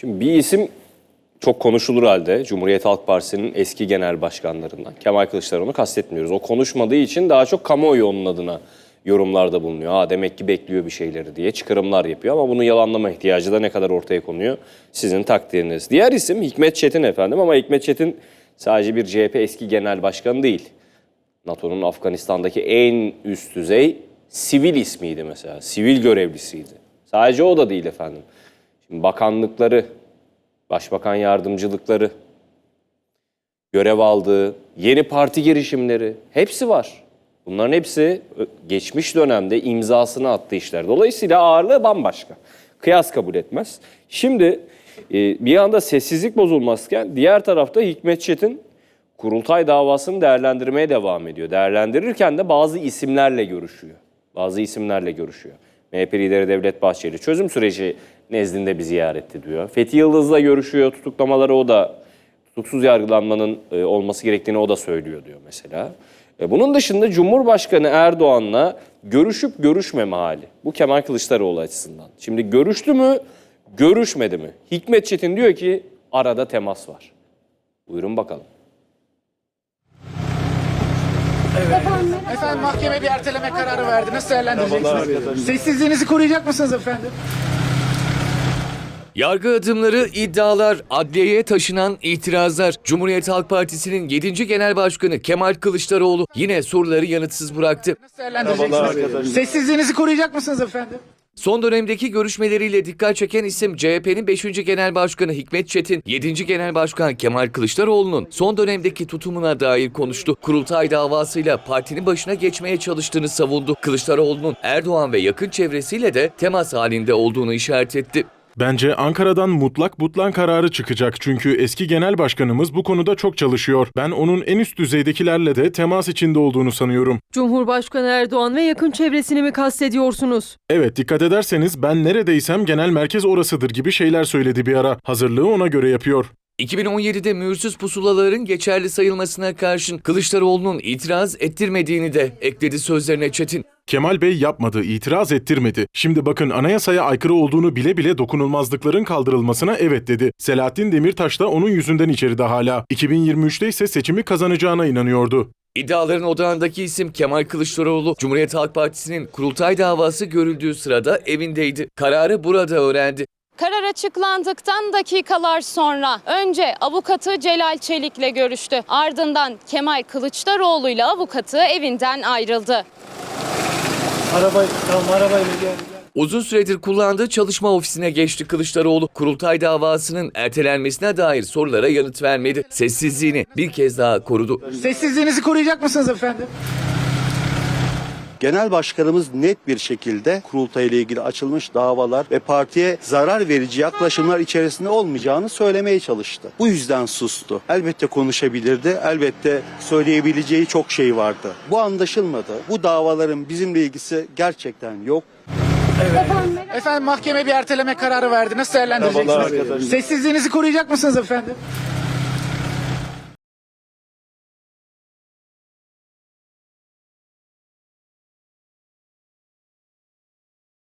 Şimdi bir isim çok konuşulur halde Cumhuriyet Halk Partisi'nin eski genel başkanlarından. Kemal Kılıçdaroğlu'nu kastetmiyoruz. O konuşmadığı için daha çok kamuoyu onun adına yorumlarda bulunuyor. Ha demek ki bekliyor bir şeyleri diye çıkarımlar yapıyor ama bunu yalanlama ihtiyacı da ne kadar ortaya konuyor sizin takdiriniz. Diğer isim Hikmet Çetin efendim ama Hikmet Çetin sadece bir CHP eski genel başkanı değil. NATO'nun Afganistan'daki en üst düzey sivil ismiydi mesela. Sivil görevlisiydi. Sadece o da değil efendim. Şimdi bakanlıkları, başbakan yardımcılıkları, görev aldığı, yeni parti girişimleri hepsi var. Bunların hepsi geçmiş dönemde imzasını attığı işler. Dolayısıyla ağırlığı bambaşka. Kıyas kabul etmez. Şimdi e, bir anda sessizlik bozulmazken diğer tarafta Hikmet Çetin kurultay davasını değerlendirmeye devam ediyor. Değerlendirirken de bazı isimlerle görüşüyor. Bazı isimlerle görüşüyor. MHP lideri Devlet Bahçeli çözüm süreci nezdinde bir ziyaretti diyor. Fethi Yıldız'la görüşüyor. Tutuklamaları o da tutuksuz yargılanmanın e, olması gerektiğini o da söylüyor diyor mesela. E, bunun dışında Cumhurbaşkanı Erdoğan'la görüşüp görüşmeme hali. Bu Kemal Kılıçdaroğlu açısından. Şimdi görüştü mü, görüşmedi mi? Hikmet Çetin diyor ki arada temas var. Buyurun bakalım. Efendim mahkeme bir erteleme kararı verdi. Nasıl değerlendireceksiniz? Sessizliğinizi koruyacak mısınız efendim? Yargı adımları, iddialar, adliyeye taşınan itirazlar. Cumhuriyet Halk Partisi'nin 7. Genel Başkanı Kemal Kılıçdaroğlu yine soruları yanıtsız bıraktı. Nasıl değerlendireceksiniz? Sessizliğinizi koruyacak mısınız efendim? Son dönemdeki görüşmeleriyle dikkat çeken isim CHP'nin 5. Genel Başkanı Hikmet Çetin, 7. Genel Başkan Kemal Kılıçdaroğlu'nun son dönemdeki tutumuna dair konuştu. Kurultay davasıyla partinin başına geçmeye çalıştığını savundu. Kılıçdaroğlu'nun Erdoğan ve yakın çevresiyle de temas halinde olduğunu işaret etti. Bence Ankara'dan mutlak butlan kararı çıkacak çünkü eski genel başkanımız bu konuda çok çalışıyor. Ben onun en üst düzeydekilerle de temas içinde olduğunu sanıyorum. Cumhurbaşkanı Erdoğan ve yakın çevresini mi kastediyorsunuz? Evet dikkat ederseniz ben neredeysem genel merkez orasıdır gibi şeyler söyledi bir ara. Hazırlığı ona göre yapıyor. 2017'de mühürsüz pusulaların geçerli sayılmasına karşın Kılıçdaroğlu'nun itiraz ettirmediğini de ekledi sözlerine Çetin. Kemal Bey yapmadı, itiraz ettirmedi. Şimdi bakın anayasaya aykırı olduğunu bile bile dokunulmazlıkların kaldırılmasına evet dedi. Selahattin Demirtaş da onun yüzünden içeride hala. 2023'te ise seçimi kazanacağına inanıyordu. İddiaların odağındaki isim Kemal Kılıçdaroğlu, Cumhuriyet Halk Partisi'nin kurultay davası görüldüğü sırada evindeydi. Kararı burada öğrendi. Karar açıklandıktan dakikalar sonra önce avukatı Celal Çelik'le görüştü. Ardından Kemal Kılıçdaroğlu ile avukatı evinden ayrıldı. Arabayı, tamam arabayla gel. Uzun süredir kullandığı çalışma ofisine geçti Kılıçdaroğlu. Kurultay davasının ertelenmesine dair sorulara yanıt vermedi. Sessizliğini bir kez daha korudu. Sessizliğinizi koruyacak mısınız efendim? Genel başkanımız net bir şekilde kurultay ile ilgili açılmış davalar ve partiye zarar verici yaklaşımlar içerisinde olmayacağını söylemeye çalıştı. Bu yüzden sustu. Elbette konuşabilirdi. Elbette söyleyebileceği çok şey vardı. Bu anlaşılmadı. Bu davaların bizimle ilgisi gerçekten yok. Efendim mahkeme bir erteleme kararı verdi. Nasıl değerlendireceksiniz? Sessizliğinizi koruyacak mısınız efendim?